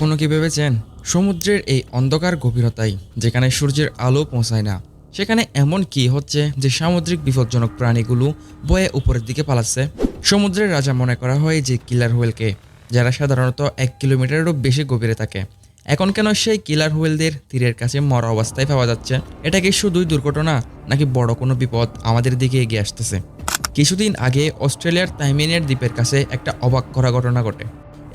কখনো কি ভেবেছেন? সমুদ্রের এই অন্ধকার গভীরতায় যেখানে সূর্যের আলো পৌঁছায় না, সেখানে এমন কি হচ্ছে যে সামুদ্রিক বিপজ্জনক প্রাণীগুলো বয়ে উপরের দিকে পালাচ্ছে? সমুদ্রের রাজা মনে করা হয় যে কিলার হুয়েলকে যারা সাধারণত এক কিলোমিটারেরও বেশি গভীরে থাকে। এখন কেন সেই কিলার হুয়েলদের তীরের কাছে মরা অবস্থায় পাওয়া যাচ্ছে? এটা কি শুধুই দুর্ঘটনা, নাকি বড় কোনো বিপদ আমাদের দিকে এগিয়ে আসতেছে? কিছুদিন আগে অস্ট্রেলিয়ার তাইমিনের দ্বীপের কাছে একটা অবাক করা ঘটনা ঘটে।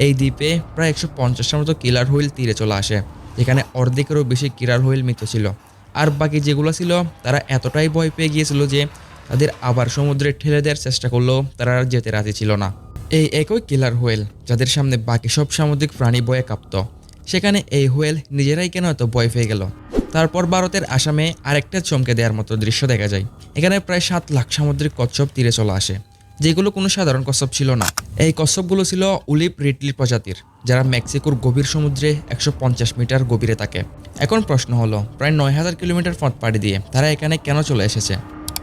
এই দ্বীপে প্রায় একশো পঞ্চাশটার মতো কিলার হুইল তীরে চলে আসে। যেখানে অর্ধেকেরও বেশি কিলার হুইল মৃত ছিল। আর বাকি যেগুলো ছিল, তারা এতটাই ভয় পেয়ে গিয়েছিল যে তাদের আবার সমুদ্রে ঠেলে দেওয়ার চেষ্টা করলেও তারা আর যেতে রাজি ছিল না। এই একই কিলার হুয়েল যাদের সামনে বাকি সব সামুদ্রিক প্রাণী বয়ে কাঁপত, সেখানে এই হুয়েল নিজেরাই কেন এত ভয় পেয়ে গেল? তারপর ভারতের আসামে আরেকটা চমকে দেওয়ার মতো দৃশ্য দেখা যায়। এখানে প্রায় সাত লাখ সামুদ্রিক কচ্ছপ তীরে চলে আসে। যেগুলো কোনো সাধারণ কচ্ছপ ছিল না। এই কচ্ছপগুলো ছিল উলিপ রিটলির প্রজাতির, যারা মেক্সিকোর গভীর সমুদ্রে একশো পঞ্চাশ মিটার গভীরে থাকে। এখন প্রশ্ন হলো, প্রায় নয় হাজার কিলোমিটার পথ পাড়ি দিয়ে তারা এখানে কেন চলে এসেছে?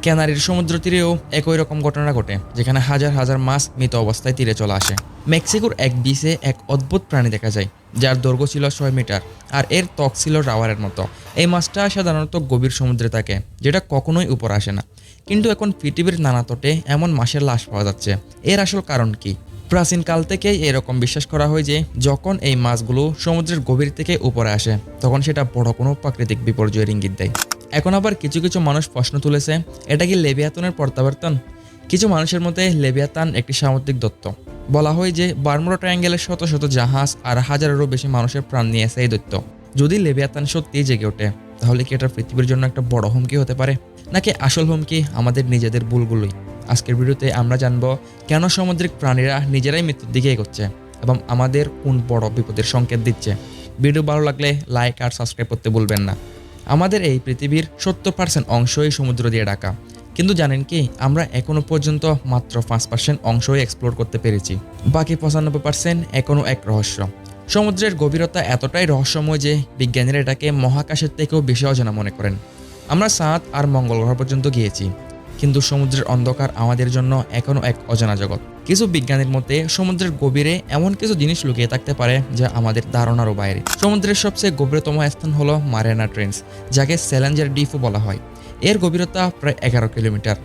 ক্যানারির সমুদ্র তীরেও একই রকম ঘটনা ঘটে, যেখানে হাজার হাজার মাছ মৃত অবস্থায় তীরে চলে আসে। মেক্সিকোর এক বিচে এক অদ্ভুত প্রাণী দেখা যায়, যার দৈর্ঘ্য ছিল ছয় মিটার আর এর ত্বক ছিল রাওয়ারের মতো। এই মাছটা সাধারণত গভীর সমুদ্রে থাকে, যেটা কখনোই উপর আসে না। কিন্তু এখন পৃথিবীর নানা তটে এমন মাছের লাশ পাওয়া যাচ্ছে। এর আসল কারণ কি? প্রাচীনকাল থেকেই এরকম বিশ্বাস করা হয় যে, যখন এই মাছগুলো সমুদ্রের গভীর থেকে উপরে আসে, তখন সেটা বড় কোনো প্রাকৃতিক বিপর্যয়ের ইঙ্গিত দেয়। এখন আবার কিছু কিছু মানুষ প্রশ্ন তুলেছে, এটা কি লেবিয়াতনের প্রত্যাবর্তন? কিছু মানুষের মতে লেবিয়াতান একটি সামুদ্রিক দত্ত। বলা হয় যে, বার্মুডা ট্রায়াঙ্গেলের শত শত জাহাজ আর হাজারেরও বেশি মানুষের প্রাণ নিয়েছে এই দৈত্য। যদি লেবিয়াতান সত্যিই জেগে ওঠে তাহলে কি এটা পৃথিবীর জন্য একটা বড় হুমকি হতে পারে? নাকি আসল হুমকি আমাদের নিজেদের ভুলগুলোই? আজকের ভিডিওতে আমরা জানব কেন সামুদ্রিক প্রাণীরা নিজেরাই মৃত্যুর দিকে এগোচ্ছে এবং আমাদের কোন বড় বিপদের সংকেত দিচ্ছে। ভিডিও ভালো লাগলে লাইক আর সাবস্ক্রাইব করতে ভুলবেন না। আমাদের এই পৃথিবীর সত্তর পার্সেন্ট অংশই সমুদ্র দিয়ে ঢাকা। কিন্তু জানেন কি, আমরা এখনও পর্যন্ত মাত্র পাঁচ পার্সেন্ট অংশই এক্সপ্লোর করতে পেরেছি। বাকি পঁচানব্বই পার্সেন্ট এখনও এক রহস্য। সমুদ্রের গভীরতা এতটাই রহস্যময় যে বিজ্ঞানীরা এটাকে মহাকাশের থেকেও বেশি অজানা মনে করেন। আমরা সাঁত আর মঙ্গল গ্রহ পর্যন্ত গিয়েছি, কিন্তু সমুদ্রের অন্ধকার আমাদের জন্য এখনও এক অজানা জগৎ। কিছু বিজ্ঞানীর মতে, সমুদ্রের গভীরে এমন কিছু জিনিস লুকিয়ে থাকতে পারে যা আমাদের ধারণারও বাইরে। সমুদ্রের সবচেয়ে গভীরতম স্থান হলো মারেনা ট্রেন্স যাকে স্যালেঞ্জার ডিফও বলা হয়। এর গভীরতা প্রায় এগারো কিলোমিটার।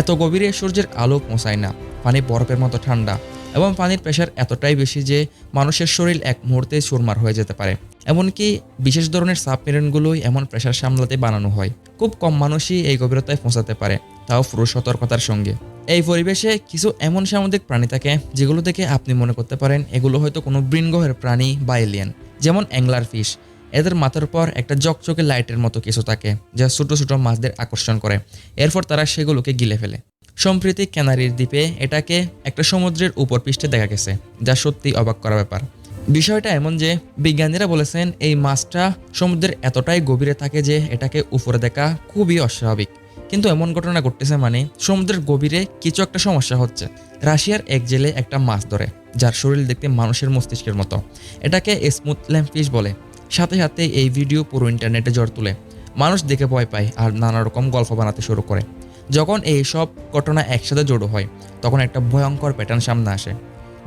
এত গভীরে সূর্যের আলো পৌঁছায় না, পানি বরফের মতো ঠান্ডা। এবং পানির প্রেশার এতটাই বেশি যে মানুষের শরীর এক মুহূর্তে চুরমার হয়ে যেতে পারে। এমনকি বিশেষ ধরনের সাবমেরিনগুলোই এমন প্রেশার সামলাতে বানানো হয়। খুব কম মানুষই এই গভীরতায় পৌঁছাতে পারে, তাও পুরো সতর্কতার সঙ্গে। এই পরিবেশে কিছু এমন সামুদ্রিক প্রাণী থাকে, যেগুলো থেকে আপনি মনে করতে পারেন এগুলো হয়তো কোনো বৃঙ্গহের প্রাণী বা এলিয়েন যেমন অ্যাংলার ফিশ এদের মাথার পর একটা জকচকে লাইটের মতো কিছু থাকে, যা ছোটো ছোটো মাছদের আকর্ষণ করে। এরপর তারা সেগুলোকে গিলে ফেলে। সম্প্রতি ক্যানারির দ্বীপে এটাকে একটা সমুদ্রের উপর পৃষ্ঠে দেখা গেছে, যা সত্যি অবাক করা ব্যাপার। বিষয়টা এমন যে, বিজ্ঞানীরা বলেছেন এই মাছটা সমুদ্রের এতটাই গভীরে থাকে যে এটাকে উপরে দেখা খুবই অস্বাভাবিক। কিন্তু এমন ঘটনা ঘটতেছে মানে সমুদ্রের গভীরে কিছু একটা সমস্যা হচ্ছে। রাশিয়ার এক জেলে একটা মাছ ধরে, যার শরীর দেখতে মানুষের মস্তিষ্কের মতো। এটাকে স্মুথ ল্যাম্পফিশ বলে। সাথে সাথে এই ভিডিও পুরো ইন্টারনেটে জ্বর তুলে। মানুষ দেখে ভয় পায় আর নানা রকম গল্প বানাতে শুরু করে। যখন এই সব ঘটনা একসাথে জড়ো হয়, তখন একটা ভয়ঙ্কর প্যাটার্ন সামনে আসে।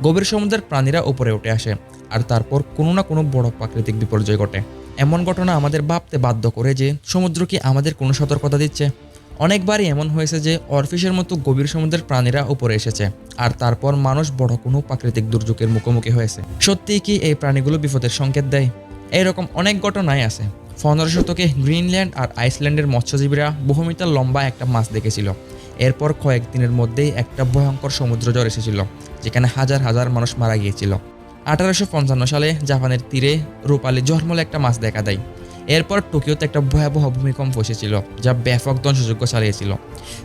গভীর সমুদ্রের প্রাণীরা উপরে উঠে আসে আর তারপর কোনো না কোনো বড় প্রাকৃতিক বিপর্যয় ঘটে। এমন ঘটনা আমাদের ভাবতে বাধ্য করে যে, সমুদ্র কি আমাদের কোনো সতর্কতা দিচ্ছে? অনেকবারই এমন হয়েছে যে, অরফিসের মতো গভীর সমুদ্রের প্রাণীরা উপরে এসেছে আর তারপর মানুষ বড় কোনো প্রাকৃতিক দুর্যোগের মুখোমুখি হয়েছে। সত্যিই কি এই প্রাণীগুলো বিপদের সংকেত দেয়? এইরকম অনেক ঘটনাই আছে। পনেরো শতকে গ্রিনল্যান্ড আর আইসল্যান্ডের মৎস্যজীবীরা বহু লম্বা একটা মাছ দেখেছিল। এরপর কয়েকদিনের মধ্যেই একটা ভয়ঙ্কর সমুদ্র জ্বর এসেছিল, যেখানে হাজার হাজার মানুষ মারা গিয়েছিল। আঠারোশো পঞ্চান্ন সালে জাপানের তীরে রূপালী জন্মলে একটা মাছ দেখা দেয়। এরপর টোকিওতে একটা ভয়াবহ ভূমিকম্প এসেছিল, যা ব্যাপক ধ্বংসযোগ্য চালিয়েছিল।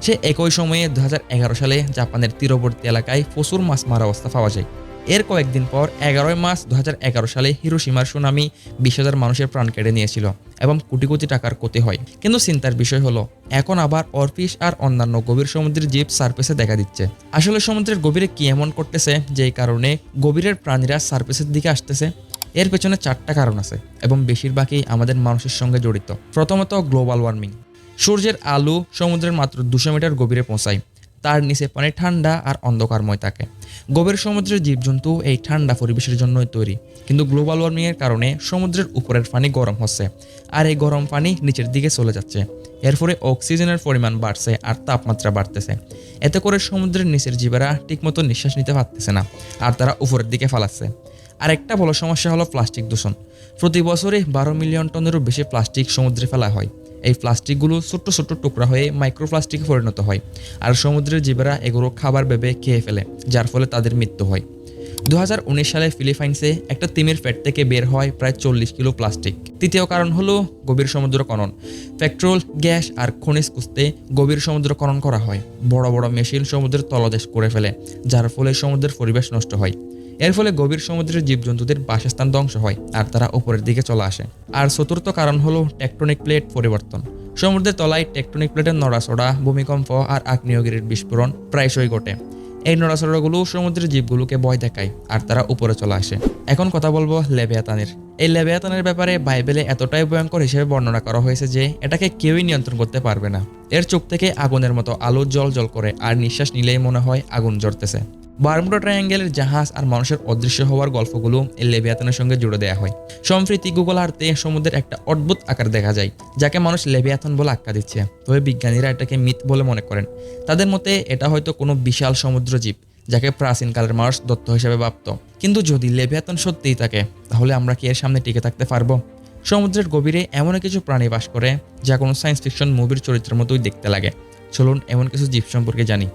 সে একই সময়ে দু হাজার এগারো সালে জাপানের তীরবর্তী এলাকায় প্রচুর মাছ মারা অবস্থা পাওয়া যায়। এর কয়েকদিন পর এগারোই মার্চ দু হাজার এগারো সালে হিরোসীমার সুনামি বিশ হাজার মানুষের প্রাণ কেড়ে নিয়েছিল এবং কোটি কোটি টাকার ক্ষতি হয়। কিন্তু চিন্তার বিষয় হলো, এখন আবার অরফিস আর অন্যান্য গভীর সমুদ্রের জীব সার্ফেসে দেখা দিচ্ছে। আসলে সমুদ্রের গভীরে কি এমন করতেছে, যেই কারণে গভীরের প্রাণীরা সার্ফেসের দিকে আসতেছে, এর পেছনে চারটা কারণ আছে এবং বেশিরভাগই আমাদের মানুষের সঙ্গে জড়িত। প্রথমত, গ্লোবাল ওয়ার্মিং। সূর্যের আলো সমুদ্রের মাত্র দুশো মিটার গভীরে পৌঁছায়। তার নিচে পানি ঠান্ডা আর অন্ধকারময় থাকে। গভীর সমুদ্রের জীবজন্তু এই ঠান্ডা পরিবেশের জন্যই তৈরি। কিন্তু গ্লোবাল ওয়ার্মিংয়ের কারণে সমুদ্রের উপরের পানি গরম হচ্ছে আর এই গরম পানি নিচের দিকে চলে যাচ্ছে। এর ফলে অক্সিজেনের পরিমাণ বাড়ছে আর তাপমাত্রা বাড়তেছে। এতে করে সমুদ্রের নিচের জীবেরা ঠিকমতো নিঃশ্বাস নিতে পারতেছে না আর তারা উপরের দিকে ফালাচ্ছে। আরেকটা বড় সমস্যা হলো প্লাস্টিক দূষণ। প্রতি বছরে বারো মিলিয়ন টনেরও বেশি প্লাস্টিক সমুদ্রে ফেলা হয়। এই প্লাস্টিকগুলো ছোট্ট ছোট্ট টুকরা হয়ে মাইক্রোপ্লাস্টিকে পরিণত হয় আর সমুদ্রের জীবেরা এগুলো খাবার ভেবে খেয়ে ফেলে, যার ফলে তাদের মৃত্যু হয়। দু হাজার উনিশ সালে ফিলিপাইন্সে একটা তিমির পেট থেকে বের হয় প্রায় চল্লিশ কিলো প্লাস্টিক। তৃতীয় কারণ হলো গভীর সমুদ্র খনন। পেট্রোল, গ্যাস আর খনিজ কুস্তে গভীর সমুদ্র খনন করা হয়। বড় বড় মেশিন সমুদ্রের তলদেশ করে ফেলে, যার ফলে সমুদ্রের পরিবেশ নষ্ট হয়। এর ফলে গভীর সমুদ্রের জীবজন্তুদের বাসস্থান ধ্বংস হয় আর তারা উপরের দিকে চলে আসে। আর চতুর্থ কারণ হলো টেকটনিক প্লেট পরিবর্তন। সমুদ্রের তলায় টেকটনিক প্লেটের নড়াচড়া, ভূমিকম্প আর আগ্নেয়গিরির বিস্ফোরণ প্রায়শই ঘটে। এই নড়াচড়াগুলো সমুদ্রের জীবগুলোকে ভয় দেখায় আর তারা উপরে চলে আসে। এখন কথা বলব লেবিয়াতানের এই লেবিয়াতানের ব্যাপারে বাইবেলে এতটাই ভয়ঙ্কর হিসেবে বর্ণনা করা হয়েছে যে এটাকে কেউই নিয়ন্ত্রণ করতে পারবে না। এর চোখ থেকে আগুনের মতো আলো জল জল করে আর নিঃশ্বাস নিলেই মনে হয় আগুন জ্বলতেছে। বারমুডা ট্রায়াঙ্গেলের জাহাজ আর মানুষের অদৃশ্য হওয়ার গল্পগুলো এই লেবিয়াতনের সঙ্গে জুড়ে দেওয়া হয়। সম্প্রতি গুগল আর্থে সমুদ্রের একটা অদ্ভুত আকার দেখা যায়, যাকে মানুষ লেবিয়াথন বলে আখ্যা দিচ্ছে। তবে বিজ্ঞানীরা এটাকে মিথ বলে মনে করেন। তাদের মতে এটা হয়তো কোনো বিশাল সমুদ্র জীব যাকে প্রাচীনকালের মানুষ দত্ত হিসেবে ভাবত। কিন্তু যদি লেবিয়াতন সত্যিই থাকে, তাহলে আমরা কি এর সামনে টিকে থাকতে পারব? সমুদ্রের গভীরে এমন কিছু প্রাণী বাস করে, যা কোনো সায়েন্স ফিকশন মুভির চরিত্রের মতোই দেখতে লাগে। চলুন এমন কিছু জীব সম্পর্কে জানি।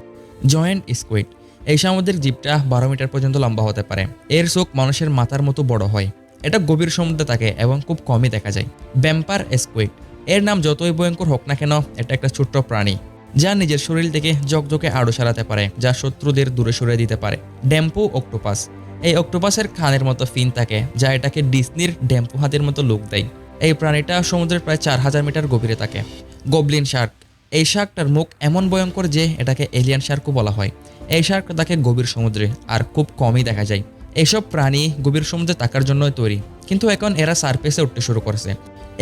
জয়েন্ট স্কুইড এই সামুদ্রিক জীবটা বারো মিটার পর্যন্ত লম্বা হতে পারে। এর চোখ মানুষের মাথার মতো বড় হয়। এটা গভীর সমুদ্রে থাকে এবং খুব কমই দেখা যায়। ব্যাম্পার স্কুইড এর নাম যতই ভয়ঙ্কর হোক না কেন, এটা একটা ছোট্ট প্রাণী, যা নিজের শরীর থেকে জকজকে আড়ো সারাতে পারে, যা শত্রুদের দূরে সরিয়ে দিতে পারে। Dumbo octopus. এই অক্টোপাসের খানের মতো ফিন থাকে, যা এটাকে ডিসনির ড্যাম্পো হাতের মতো লোক দেয়। এই প্রাণীটা সমুদ্রের প্রায় চার হাজার মিটার গভীরে থাকে। Goblin shark. এই শার্কটার মুখ এমন ভয়ঙ্কর যে, এটাকে এলিয়ান শার্কও বলা হয়। এই শার্ক থাকে গভীর সমুদ্রে আর খুব কমই দেখা যায়। এইসব প্রাণী গভীর সমুদ্রে থাকার জন্যই তৈরি, কিন্তু এখন এরা সারফেসে উঠতে শুরু করেছে।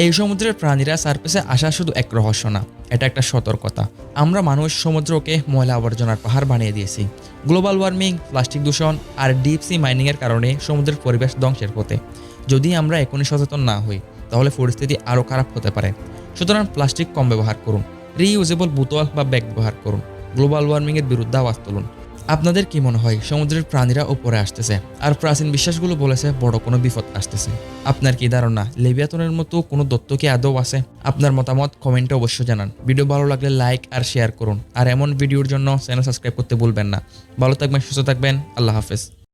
এই সমুদ্রের প্রাণীরা সারফেসে আসা শুধু এক রহস্য না, এটা একটা সতর্কতা। আমরা মানুষ সমুদ্রকে ময়লা আবর্জনার পাহাড় বানিয়ে দিয়েছি। গ্লোবাল ওয়ার্মিং, প্লাস্টিক দূষণ আর ডিপ সি মাইনিংয়ের কারণে সমুদ্রের পরিবেশ ধ্বংসের পথে। যদি আমরা এখনই সচেতন না হই, তাহলে পরিস্থিতি আরও খারাপ হতে পারে। সুতরাং প্লাস্টিক কম ব্যবহার করুন রিইউজেবল বোতল বা ব্যাগ ব্যবহার করুন। গ্লোবাল ওয়ার্মিংয়ের বিরুদ্ধে আওয়াজ তুলুন। আপনাদের কি মনে হয় সমুদ্রের প্রাণীরা উপরে আসতেছে? আর প্রাচীন বিশ্বাসগুলো বলেছে বড় কোনো বিপদ আসতেছে। আপনার কি ধারণা? লেবিয়াতনের মতো কোনো দত্ত কি আদৌ আছে? আপনার মতামত কমেন্টে অবশ্যই জানান। ভিডিও ভালো লাগলে লাইক আর শেয়ার করুন। আর এমন ভিডিওর জন্য চ্যানেল সাবস্ক্রাইব করতে ভুলবেন না। ভালো থাকবেন, সুস্থ থাকবেন। আল্লাহ হাফেজ।